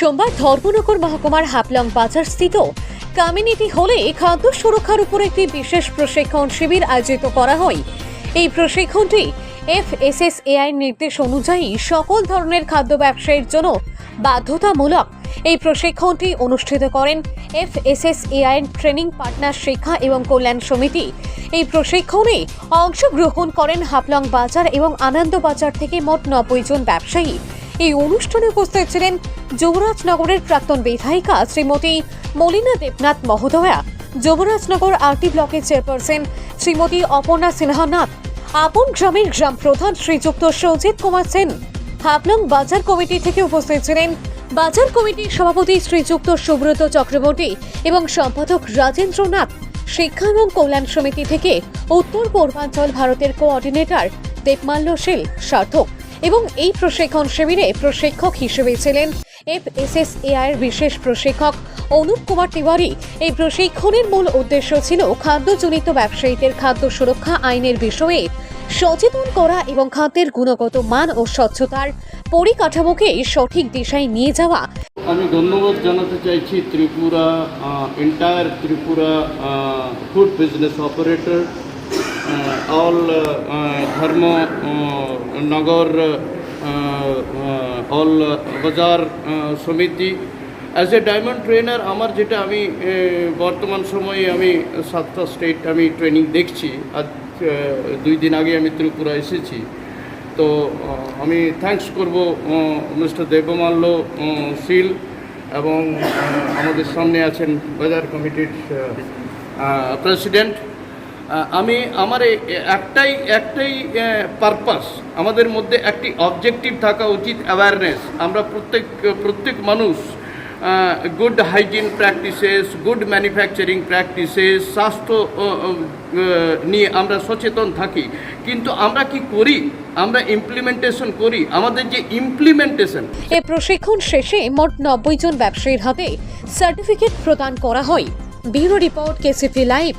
সোমবার ধর্মনগর মহকুমার হাপলং বাজার স্থিত কমিউনিটি হলে খাদ্য সুরক্ষার উপর একটি বিশেষ প্রশিক্ষণ শিবির আয়োজিত করা হয়। এই প্রশিক্ষণটি এফ এফএসএসএআই নির্দেশ অনুযায়ী সকল ধরনের খাদ্য ব্যবসায়ীর জন্য বাধ্যতামূলক। এই প্রশিক্ষণটি অনুষ্ঠিত করেন এফ এফএসএসএআই ট্রেনিং পার্টনার শিক্ষা এবং কল্যাণ সমিতি। এই প্রশিক্ষণে অংশগ্রহণ করেন হাপলং বাজার এবং আনন্দ বাজার থেকে মোট নব্বই জন ব্যবসায়ী। এই অনুষ্ঠানে উপস্থিত ছিলেন যুবরাজনগরের প্রাক্তন বিধায়িকা শ্রীমতী মলিনা দেবনাথ মহোদয়া, যুবরাজনগর আরটি ব্লকের চেয়ারপারসন শ্রীমতী অপর্ণা সিনহানাথ, আপন গ্রামের গ্রাম প্রধান শ্রীযুক্ত সৌজিত কুমার সেন। হাপলং বাজার কমিটি থেকে উপস্থিত ছিলেন বাজার কমিটির সভাপতি শ্রীযুক্ত সুব্রত চক্রবর্তী এবং সম্পাদক রাজেন্দ্র নাথ শিক্ষা এবং কল্যাণ সমিতি থেকে উত্তর পূর্বাঞ্চল ভারতের কোঅর্ডিনেটর দেবমাল্য শীল সার্থক। এবং এই প্রশিক্ষণ শিবিরে প্রশিক্ষক হিসেবে ছিলেন এফএসএসএআই এর বিশেষ প্রশিক্ষক অনুপ কুমার তিওয়ারি। এই প্রশিক্ষণের মূল উদ্দেশ্য ছিল খাদ্যজনিত ব্যবসায়ীদের খাদ্য সুরক্ষা আইনের বিষয়ে সচেতন করা এবং খাদ্যের গুণগত মান ও স্বচ্ছতার পরিকাঠামোকে সঠিক দিশায় নিয়ে যাওয়া। আমি ধন্যবাদ জানাতে চাইছি Tripura entire Tripura food business operator all Dharmanagar all বাজার সমিতি। অ্যাজ এ ডায়মন্ড ট্রেনার আমার যেটা আমি বর্তমান সময়ে আমি সাতটা স্টেট আমি ট্রেনিং দেখছি। আজ দুই দিন আগে আমি ত্রিপুরা এসেছি। তো আমি থ্যাংকস করব মিস্টার দেবমাল্য সিল এবং আমাদের সামনে আছেন বাজার কমিটির প্রেসিডেন্ট আমি আমার একটাই একটাই পারপাস আমাদের মধ্যে একটি অবজেক্টিভ থাকা উচিত অ্যাওয়ারনেস আমরা প্রত্যেক প্রত্যেক মানুষ good hygiene practices good manufacturing practices স্বাস্থ্য নিয়ে আমরা সচেতন থাকি। কিন্তু আমরা কি করি? আমরা ইমপ্লিমেন্টেশন করি। আমাদের যে ইমপ্লিমেন্টেশন এ প্রশিক্ষণ শেষে মোট নব্বই জন ব্যবসায়ীর হাতে সার্টিফিকেট প্রদান করা হয়। Bureau report KCP live.